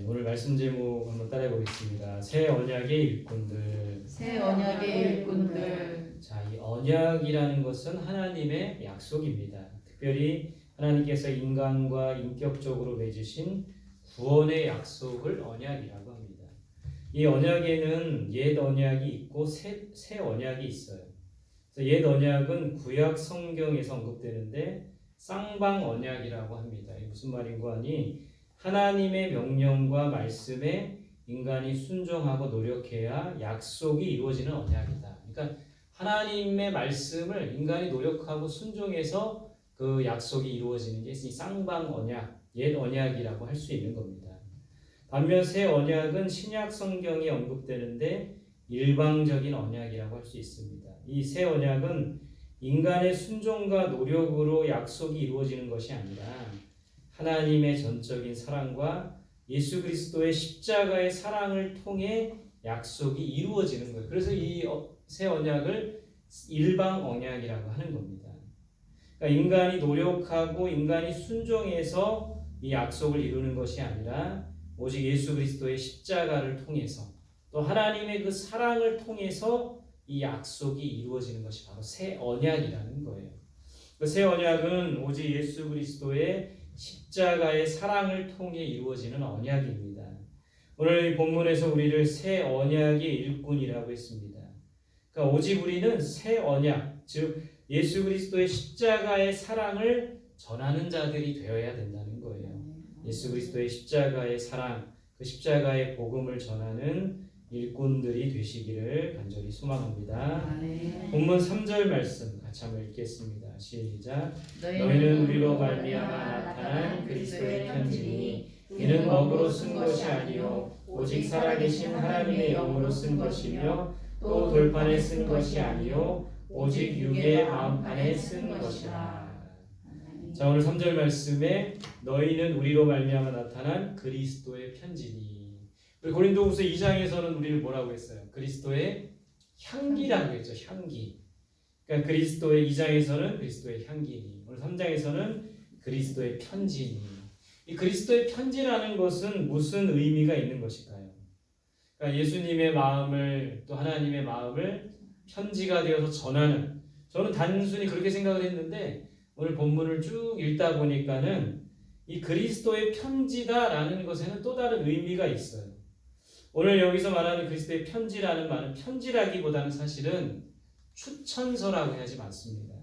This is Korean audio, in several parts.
네, 오늘 말씀 제목 한번 따라해 보겠습니다. 새 언약의 일꾼들. 새 언약의 일꾼들 자, 이 언약이라는 것은 하나님의 약속입니다. 특별히 하나님께서 인간과 인격적으로 맺으신 구원의 약속을 언약이라고 합니다. 이 언약에는 옛 언약이 있고 새, 새 언약이 있어요. 옛 언약은 구약 성경에서 언급되는데 쌍방 언약이라고 합니다. 이게 무슨 말인고 하니 하나님의 명령과 말씀에 인간이 순종하고 노력해야 약속이 이루어지는 언약이다. 그러니까 하나님의 말씀을 인간이 노력하고 순종해서 그 약속이 이루어지는 게이 쌍방 언약, 옛 언약이라고 할 수 있는 겁니다. 반면 새 언약은 신약 성경이 언급되는데 일방적인 언약이라고 할 수 있습니다. 이 새 언약은 인간의 순종과 노력으로 약속이 이루어지는 것이 아니라 하나님의 전적인 사랑과 예수 그리스도의 십자가의 사랑을 통해 약속이 이루어지는 거예요. 그래서 이 새 언약을 일방 언약이라고 하는 겁니다. 그러니까 인간이 노력하고 인간이 순종해서 이 약속을 이루는 것이 아니라 오직 예수 그리스도의 십자가를 통해서 또 하나님의 그 사랑을 통해서 이 약속이 이루어지는 것이 바로 새 언약이라는 거예요. 그 새 언약은 오직 예수 그리스도의 십자가의 사랑을 통해 이루어지는 언약입니다. 오늘 이 본문에서 우리를 새 언약의 일꾼이라고 했습니다. 그러니까 오직 우리는 새 언약, 즉 예수 그리스도의 십자가의 사랑을 전하는 자들이 되어야 된다는 거예요. 예수 그리스도의 십자가의 사랑, 그 십자가의 복음을 전하는 일꾼들이 되시기를 간절히 소망합니다. 본문 3절 말씀 같이 한번 읽겠습니다. 시작. 너희는 우리로 말미암아 나타난 그리스도의 편지니 이는 먹으로 쓴 것이 아니요 오직 살아계신 하나님의 영으로 쓴 것이며 또 돌판에 쓴 것이 아니요 오직 육의 마음판에 쓴 것이라. 자 오늘 3절 말씀에 너희는 우리로 말미암아 나타난 그리스도의 편지니 고린도후서 2장에서는 우리를 뭐라고 했어요? 그리스도의 향기라고 했죠. 향기. 그러니까 그리스도의 2장에서는 그리스도의 향기니 오늘 3장에서는 그리스도의 편지니 이 그리스도의 편지라는 것은 무슨 의미가 있는 것일까요? 그러니까 예수님의 마음을 또 하나님의 마음을 편지가 되어서 전하는 저는 단순히 그렇게 생각을 했는데 오늘 본문을 쭉 읽다 보니까는 이 그리스도의 편지다라는 것에는 또 다른 의미가 있어요. 오늘 여기서 말하는 그리스도의 편지라는 말은 편지라기보다는 사실은 추천서라고 해야지 맞습니다.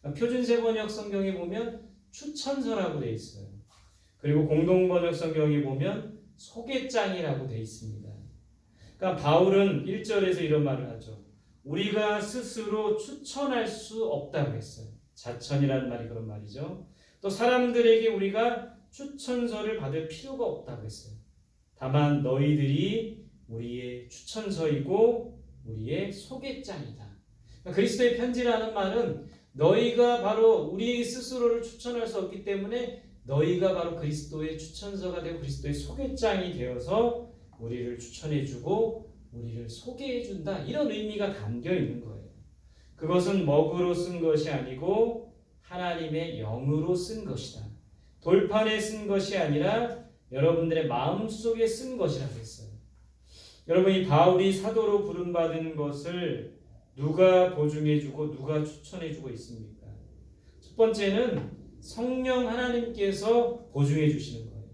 그러니까 표준 세번역 성경에 보면 추천서라고 되어 있어요. 그리고 공동 번역 성경에 보면 소개장이라고 되어 있습니다. 그러니까 바울은 1절에서 이런 말을 하죠. 우리가 스스로 추천할 수 없다고 했어요. 자천이라는 말이 그런 말이죠. 또 사람들에게 우리가 추천서를 받을 필요가 없다고 했어요. 다만 너희들이 우리의 추천서이고 우리의 소개장이다. 그러니까 그리스도의 편지라는 말은 너희가 바로 우리 스스로를 추천할 수 없기 때문에 너희가 바로 그리스도의 추천서가 되고 그리스도의 소개장이 되어서 우리를 추천해주고 우리를 소개해준다 이런 의미가 담겨 있는 거예요. 그것은 먹으로 쓴 것이 아니고 하나님의 영으로 쓴 것이다. 돌판에 쓴 것이 아니라 여러분들의 마음 속에 쓴 것이라고 했어요. 여러분 이 바울이 사도로 부름받은 것을 누가 보증해주고 누가 추천해주고 있습니까? 첫 번째는 성령 하나님께서 보증해 주시는 거예요.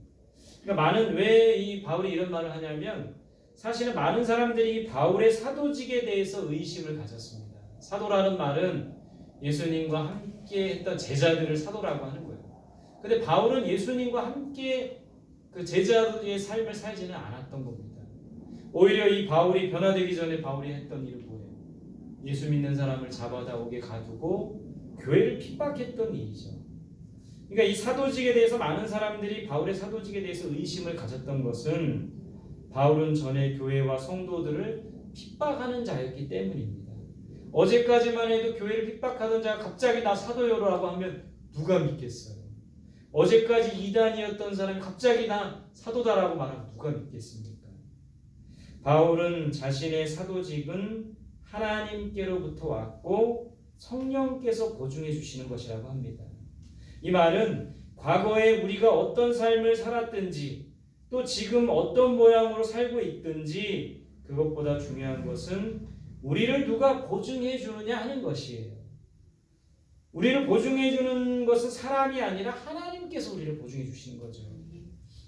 그러니까 많은 왜 이 바울이 이런 말을 하냐면 사실은 많은 사람들이 바울의 사도직에 대해서 의심을 가졌습니다. 사도라는 말은 예수님과 함께 했던 제자들을 사도라고 하는 거예요. 근데 바울은 예수님과 함께 그 제자의 삶을 살지는 않았던 겁니다. 오히려 이 바울이 변화되기 전에 바울이 했던 일은 뭐예요? 예수 믿는 사람을 잡아다 오게 가두고 교회를 핍박했던 일이죠. 그러니까 이 사도직에 대해서 많은 사람들이 바울의 사도직에 대해서 의심을 가졌던 것은 바울은 전에 교회와 성도들을 핍박하는 자였기 때문입니다. 어제까지만 해도 교회를 핍박하던 자가 갑자기 나 사도요라고 하면 누가 믿겠어요? 어제까지 이단이었던 사람이 갑자기 나 사도다라고 말하면 누가 믿겠습니까? 바울은 자신의 사도직은 하나님께로부터 왔고 성령께서 보증해 주시는 것이라고 합니다. 이 말은 과거에 우리가 어떤 삶을 살았든지 또 지금 어떤 모양으로 살고 있든지 그것보다 중요한 것은 우리를 누가 보증해 주느냐 하는 것이에요. 우리를 보증해 주는 것은 사람이 아니라 하나님께서 우리를 보증해 주시는 거죠.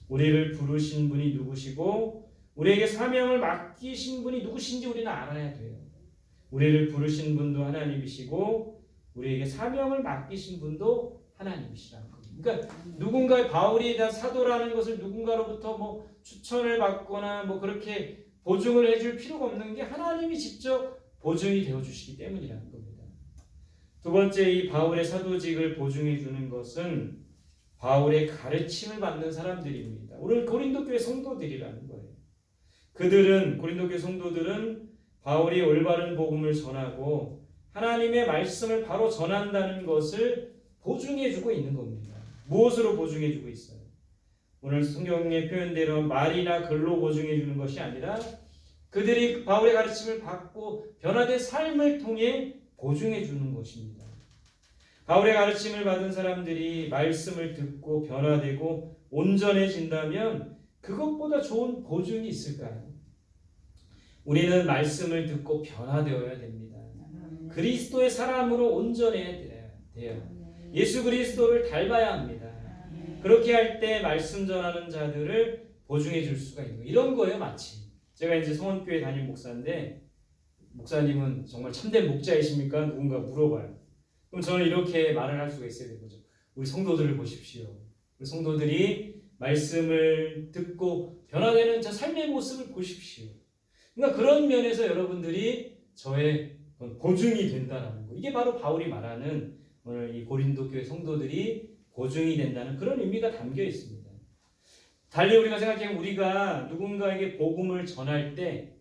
우리를 부르신 분이 누구시고 우리에게 사명을 맡기신 분이 누구신지 우리는 알아야 돼요. 우리를 부르신 분도 하나님이시고 우리에게 사명을 맡기신 분도 하나님이시라는 겁니다. 그러니까 누군가의 바울이 다 사도라는 것을 누군가로부터 뭐 추천을 받거나 뭐 그렇게 보증을 해줄 필요가 없는 게 하나님이 직접 보증이 되어 주시기 때문이라는 겁니다. 두 번째 이 바울의 사도직을 보증해 주는 것은 바울의 가르침을 받는 사람들입니다. 오늘 고린도 교회 성도들이라는 거예요. 그들은 고린도 교회 성도들은 바울이 올바른 복음을 전하고 하나님의 말씀을 바로 전한다는 것을 보증해 주고 있는 겁니다. 무엇으로 보증해 주고 있어요? 오늘 성경의 표현대로 말이나 글로 보증해 주는 것이 아니라 그들이 바울의 가르침을 받고 변화된 삶을 통해 보증해 주는 것입니다. 바울의 가르침을 받은 사람들이 말씀을 듣고 변화되고 온전해진다면 그것보다 좋은 보증이 있을까요? 우리는 말씀을 듣고 변화되어야 됩니다. 그리스도의 사람으로 온전해야 돼요. 예수 그리스도를 닮아야 합니다. 그렇게 할 때 말씀 전하는 자들을 보증해 줄 수가 거예요. 이런 거예요, 마치. 제가 이제 성원교회 담임 목사인데 목사님은 정말 참된 목자이십니까? 누군가 물어봐요. 그럼 저는 이렇게 말을 할 수가 있어야 되는 거죠. 우리 성도들을 보십시오. 우리 성도들이 말씀을 듣고 변화되는 저 삶의 모습을 보십시오. 그러니까 그런 면에서 여러분들이 저의 보증이 된다는 거. 이게 바로 바울이 말하는 오늘 이 고린도 교회 성도들이 보증이 된다는 그런 의미가 담겨 있습니다. 달리 우리가 생각하면 우리가 누군가에게 복음을 전할 때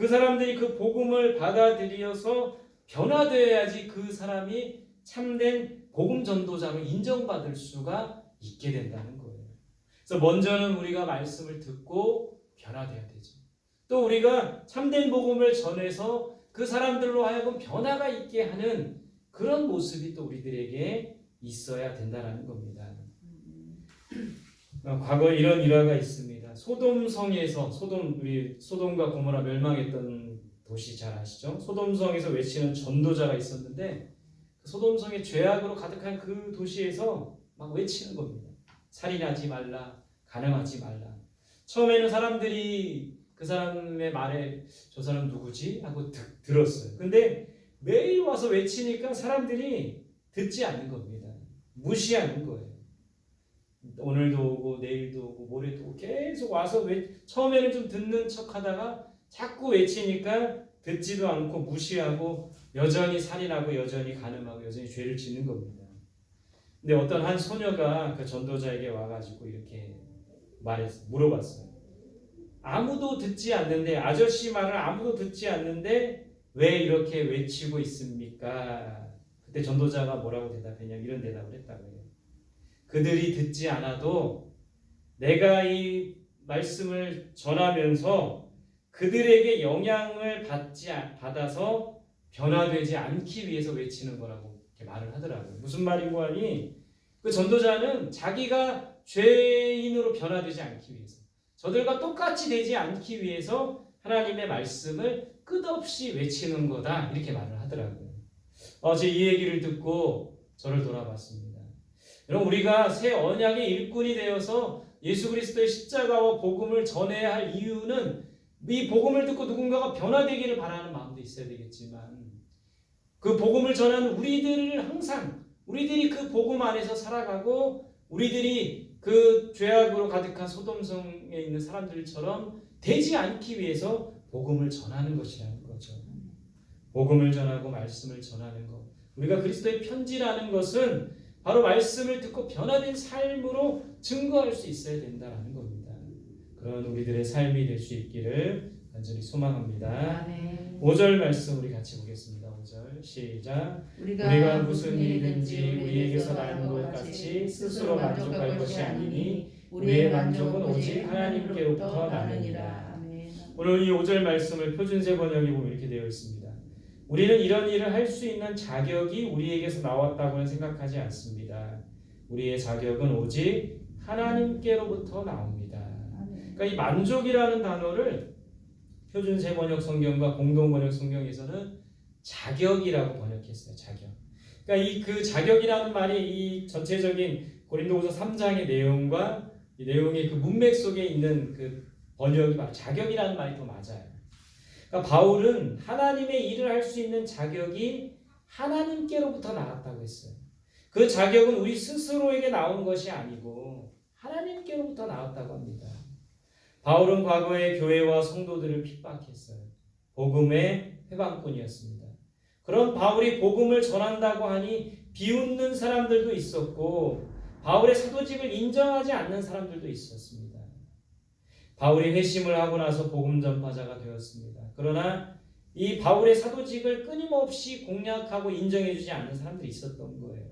그 사람들이 그 복음을 받아들여서 변화되어야지 그 사람이 참된 복음 전도자로 인정받을 수가 있게 된다는 거예요. 그래서 먼저는 우리가 말씀을 듣고 변화돼야 되죠. 또 우리가 참된 복음을 전해서 그 사람들로 하여금 변화가 있게 하는 그런 모습이 또 우리들에게 있어야 된다는 겁니다. 어, 과거에 이런 일화가 있습니다. 소돔 성에서 소돔 우리 소돔과 고모라 멸망했던 도시 잘 아시죠? 소돔 성에서 외치는 전도자가 있었는데 그 소돔 성의 죄악으로 가득한 그 도시에서 막 외치는 겁니다. 살인하지 말라, 가늠하지 말라. 처음에는 사람들이 그 사람의 말에 저 사람 누구지 하고 듣, 들었어요. 근데 매일 와서 외치니까 사람들이 듣지 않는 겁니다. 무시하는 거예요. 오늘도 오고 내일도 오고 모레도 오고 계속 와서 외, 처음에는 좀 듣는 척하다가 자꾸 외치니까 듣지도 않고 무시하고 여전히 살인하고 여전히 가늠하고 여전히 죄를 짓는 겁니다. 근데 어떤 한 소녀가 그 전도자에게 와가지고 이렇게 말했어 물어봤어요. 아무도 듣지 않는데 아저씨 말을 아무도 듣지 않는데 왜 이렇게 외치고 있습니까? 그때 전도자가 뭐라고 대답했냐 이런 대답을 했다고 해요. 그들이 듣지 않아도 내가 이 말씀을 전하면서 그들에게 영향을 받지 않- 받아서 변화되지 않기 위해서 외치는 거라고 이렇게 말을 하더라고요. 무슨 말인고 하니 그 전도자는 자기가 죄인으로 변화되지 않기 위해서 저들과 똑같이 되지 않기 위해서 하나님의 말씀을 끝없이 외치는 거다 이렇게 말을 하더라고요. 어제 이 얘기를 듣고 저를 돌아봤습니다. 여러분 우리가 새 언약의 일꾼이 되어서 예수 그리스도의 십자가와 복음을 전해야 할 이유는 이 복음을 듣고 누군가가 변화되기를 바라는 마음도 있어야 되겠지만 그 복음을 전하는 우리들을 항상 우리들이 그 복음 안에서 살아가고 우리들이 그 죄악으로 가득한 소돔성에 있는 사람들처럼 되지 않기 위해서 복음을 전하는 것이라는 거죠. 복음을 전하고 말씀을 전하는 것. 우리가 그리스도의 편지라는 것은 바로 말씀을 듣고 변화된 삶으로 증거할 수 있어야 된다는 겁니다. 그런 우리들의 삶이 될 수 있기를 간절히 소망합니다. 아멘. 5절 말씀 우리 같이 보겠습니다. 5절 시작. 우리가 무슨 일이든지 우리에게서 나는 것 같이 스스로 만족할 것이 아니니 우리의 만족은 오직 하나님께로부터 나느니라. 아멘. 오늘 이 5절 말씀을 표준세 번역에 보면 이렇게 되어 있습니다. 우리는 이런 일을 할 수 있는 자격이 우리에게서 나왔다고는 생각하지 않습니다. 우리의 자격은 오직 하나님께로부터 나옵니다. 그러니까 이 만족이라는 단어를 표준 세 번역 성경과 공동 번역 성경에서는 자격이라고 번역했어요. 자격. 그러니까 이 그 자격이라는 말이 이 전체적인 고린도후서 3장의 내용과 이 내용의 그 문맥 속에 있는 그 번역이 말 자격이라는 말이 더 맞아요. 그러니까 바울은 하나님의 일을 할 수 있는 자격이 하나님께로부터 나왔다고 했어요. 그 자격은 우리 스스로에게 나온 것이 아니고 하나님께로부터 나왔다고 합니다. 바울은 과거에 교회와 성도들을 핍박했어요. 복음의 회방꾼이었습니다. 그런 바울이 복음을 전한다고 하니 비웃는 사람들도 있었고 바울의 사도직을 인정하지 않는 사람들도 있었습니다. 바울이 회심을 하고 나서 복음 전파자가 되었습니다. 그러나 이 바울의 사도직을 끊임없이 공략하고 인정해주지 않는 사람들이 있었던 거예요.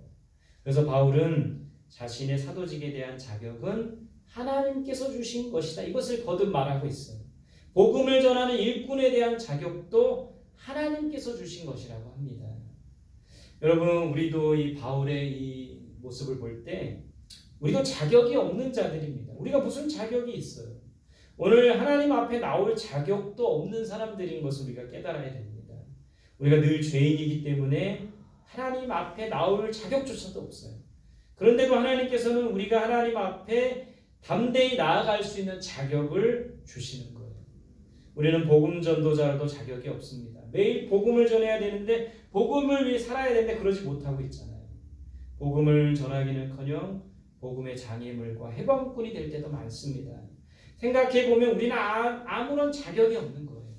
그래서 바울은 자신의 사도직에 대한 자격은 하나님께서 주신 것이다. 이것을 거듭 말하고 있어요. 복음을 전하는 일꾼에 대한 자격도 하나님께서 주신 것이라고 합니다. 여러분, 우리도 이 바울의 이 모습을 볼 때 우리도 자격이 없는 자들입니다. 우리가 무슨 자격이 있어요? 오늘 하나님 앞에 나올 자격도 없는 사람들인 것을 우리가 깨달아야 됩니다. 우리가 늘 죄인이기 때문에 하나님 앞에 나올 자격조차도 없어요. 그런데도 하나님께서는 우리가 하나님 앞에 담대히 나아갈 수 있는 자격을 주시는 거예요. 우리는 복음 전도자로도 자격이 없습니다. 매일 복음을 전해야 되는데 복음을 위해 살아야 되는데 그러지 못하고 있잖아요. 복음을 전하기는커녕 복음의 장애물과 해방꾼이 될 때도 많습니다. 생각해 보면 우리는 아, 아무런 자격이 없는 거예요.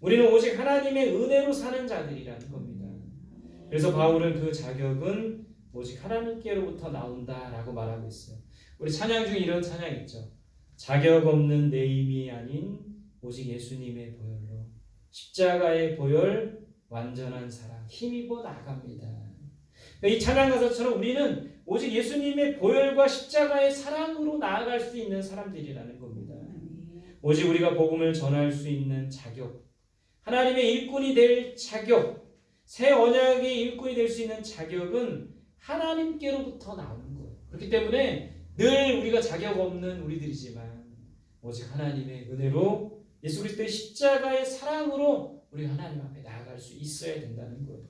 우리는 오직 하나님의 은혜로 사는 자들이라는 겁니다. 그래서 바울은 그 자격은 오직 하나님께로부터 나온다라고 말하고 있어요. 우리 찬양 중에 이런 찬양 있죠. 자격 없는 내 힘이 아닌 오직 예수님의 보혈로 십자가의 보혈 완전한 사랑 힘입어 나갑니다. 이 찬양 가사처럼 우리는 오직 예수님의 보혈과 십자가의 사랑으로 나아갈 수 있는 사람들이라는 겁니다. 오직 우리가 복음을 전할 수 있는 자격, 하나님의 일꾼이 될 자격, 새 언약의 일꾼이 될 수 있는 자격은 하나님께로부터 나오는 거예요. 그렇기 때문에 늘 우리가 자격 없는 우리들이지만 오직 하나님의 은혜로 예수 그리스도의 십자가의 사랑으로 우리가 하나님 앞에 나아갈 수 있어야 된다는 거예요.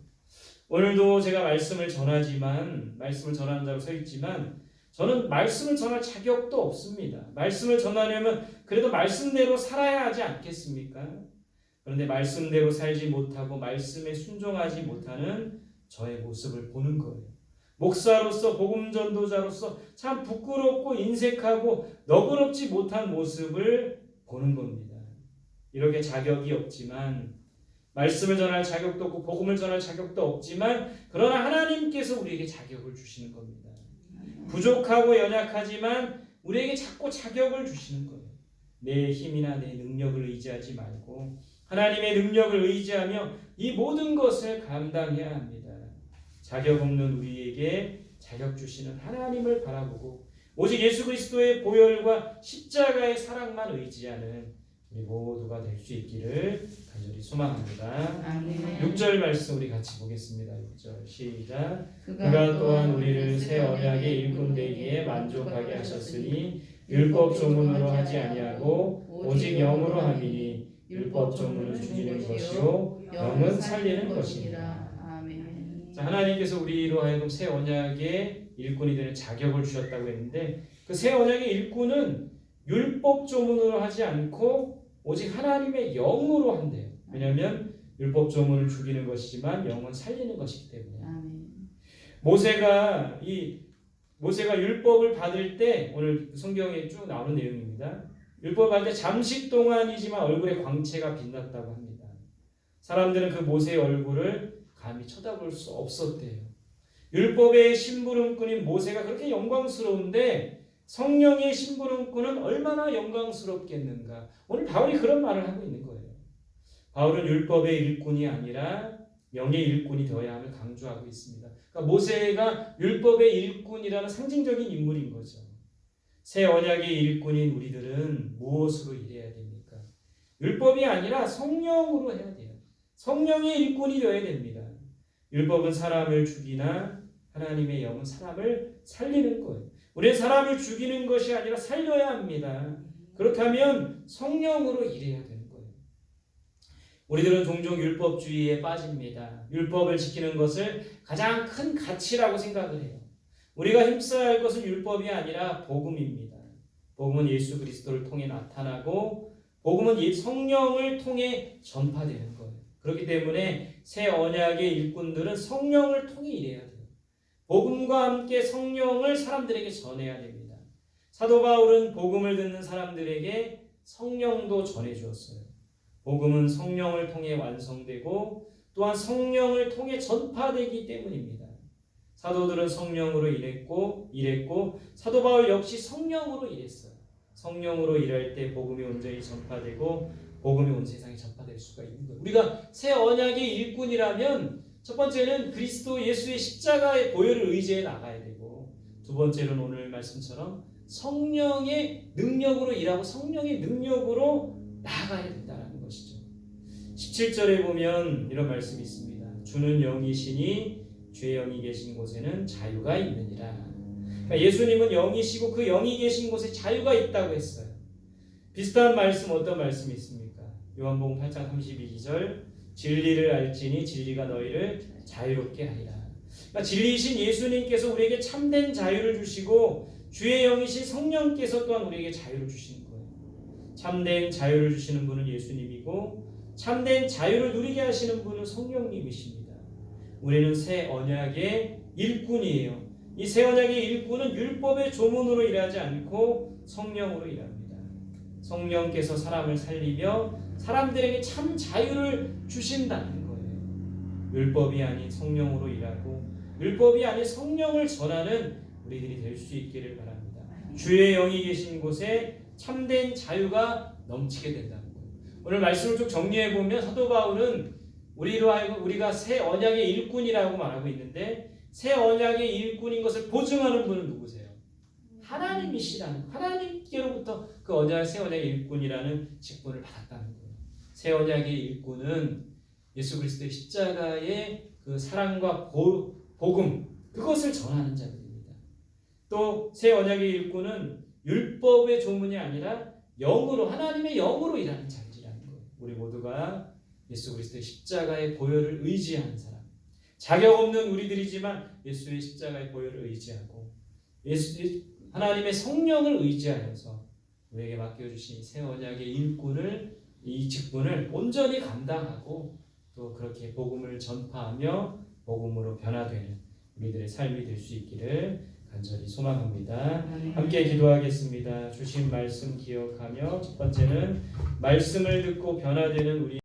오늘도 제가 말씀을 전하지만 말씀을 전하는 자로 서 있지만 저는 말씀을 전할 자격도 없습니다. 말씀을 전하려면 그래도 말씀대로 살아야 하지 않겠습니까? 그런데 말씀대로 살지 못하고 말씀에 순종하지 못하는 저의 모습을 보는 거예요. 목사로서 복음 전도자로서 참 부끄럽고 인색하고 너그럽지 못한 모습을 보는 겁니다. 이렇게 자격이 없지만 말씀을 전할 자격도 없고 복음을 전할 자격도 없지만 그러나 하나님께서 우리에게 자격을 주시는 겁니다. 부족하고 연약하지만 우리에게 자꾸 자격을 주시는 거예요. 내 힘이나 내 능력을 의지하지 말고 하나님의 능력을 의지하며 이 모든 것을 감당해야 합니다. 자격 없는 우리에게 자격 주시는 하나님을 바라보고 오직 예수 그리스도의 보혈과 십자가의 사랑만 의지하는 우리 모두가 될 수 있기를 간절히 소망합니다. 아멘. 6절 말씀 우리 같이 보겠습니다. 6절 시작. 그가 또한 우리를 새 언약의 일꾼 되기에 만족하게 하셨으니 율법 조문으로 하지 아니하고 오직 영으로 함이니 율법 조문은 죽이는 것이요 영은 살리는 것이니라. 아멘. 자, 하나님께서 우리로 하여금 새 언약의 일꾼이 되는 자격을 주셨다고 했는데 그 새 언약의 일꾼은 율법 조문으로 하지 않고 오직 하나님의 영으로 한대요. 왜냐하면 율법 조문을 죽이는 것이지만 영은 살리는 것이기 때문에. 아멘. 모세가 이 모세가 율법을 받을 때 오늘 성경에 쭉 나오는 내용입니다. 율법 받을 때 잠시 동안이지만 얼굴에 광채가 빛났다고 합니다. 사람들은 그 모세의 얼굴을 감히 쳐다볼 수 없었대요. 율법의 심부름꾼인 모세가 그렇게 영광스러운데 성령의 심부름꾼은 얼마나 영광스럽겠는가. 오늘 바울이 그런 말을 하고 있는 거예요. 바울은 율법의 일꾼이 아니라 영의 일꾼이 되어야 함을 강조하고 있습니다. 그러니까 모세가 율법의 일꾼이라는 상징적인 인물인 거죠. 새 언약의 일꾼인 우리들은 무엇으로 일해야 됩니까? 율법이 아니라 성령으로 해야 돼요. 성령의 일꾼이 되어야 됩니다. 율법은 사람을 죽이나 하나님의 영은 사람을 살리는 거예요. 우리는 사람을 죽이는 것이 아니라 살려야 합니다. 그렇다면 성령으로 일해야 되는 거예요. 우리들은 종종 율법주의에 빠집니다. 율법을 지키는 것을 가장 큰 가치라고 생각을 해요. 우리가 힘써야 할 것은 율법이 아니라 복음입니다. 복음은 예수 그리스도를 통해 나타나고 복음은 이 성령을 통해 전파되는 거예요. 그렇기 때문에 새 언약의 일꾼들은 성령을 통해 일해야 돼요. 복음과 함께 성령을 사람들에게 전해야 됩니다. 사도 바울은 복음을 듣는 사람들에게 성령도 전해 주었어요. 복음은 성령을 통해 완성되고 또한 성령을 통해 전파되기 때문입니다. 사도들은 성령으로 일했고 일했고 사도 바울 역시 성령으로 일했어요. 성령으로 일할 때 복음이 온전히 전파되고 복음이 온 세상에 전파될 수가 있는 거예요. 우리가 새 언약의 일꾼이라면 첫 번째는 그리스도 예수의 십자가의 보혈을 의지해 나가야 되고 두 번째는 오늘 말씀처럼 성령의 능력으로 일하고 성령의 능력으로 나아가야 된다는 것이죠. 17절에 보면 이런 말씀이 있습니다. 주는 영이시니 주의 영이 계신 곳에는 자유가 있느니라. 그러니까 예수님은 영이시고 그 영이 계신 곳에 자유가 있다고 했어요. 비슷한 말씀 어떤 말씀이 있습니까? 요한복음 8장 32절 진리를 알지니 진리가 너희를 자유롭게 하리라. 그러니까 진리이신 예수님께서 우리에게 참된 자유를 주시고 주의 영이신 성령께서 또한 우리에게 자유를 주시는 거예요. 참된 자유를 주시는 분은 예수님이고 참된 자유를 누리게 하시는 분은 성령님이십니다. 우리는 새 언약의 일꾼이에요. 이 새 언약의 일꾼은 율법의 조문으로 일하지 않고 성령으로 일합니다. 성령께서 사람을 살리며 사람들에게 참 자유를 주신다는 거예요. 율법이 아닌 성령으로 일하고 율법이 아닌 성령을 전하는 우리들이 될 수 있기를 바랍니다. 주의 영이 계신 곳에 참된 자유가 넘치게 된다는 거예요. 오늘 말씀을 쭉 정리해 보면 사도 바울은 우리로 하여금 우리가 새 언약의 일꾼이라고 말하고 있는데 새 언약의 일꾼인 것을 보증하는 분은 누구세요? 하나님이시라는 하나님께로부터 그 언약 새 언약의 일꾼이라는 직분을 받았다는 거예요. 새 언약의 일꾼은 예수 그리스도의 십자가의 그 사랑과 보, 복음 그것을 전하는 자들입니다. 또 새 언약의 일꾼은 율법의 조문이 아니라 영으로 하나님의 영으로 일하는 자들이라는 거예요. 우리 모두가 예수 그리스도의 십자가의 보혈을 의지하는 사람. 자격 없는 우리들이지만 예수의 십자가의 보혈을 의지하고 예수 하나님의 성령을 의지하여서 우리에게 맡겨 주신 새 언약의 일꾼을 이 직분을 온전히 감당하고 또 그렇게 복음을 전파하며 복음으로 변화되는 우리들의 삶이 될 수 있기를 간절히 소망합니다. 함께 기도하겠습니다. 주신 말씀 기억하며 첫 번째는 말씀을 듣고 변화되는 우리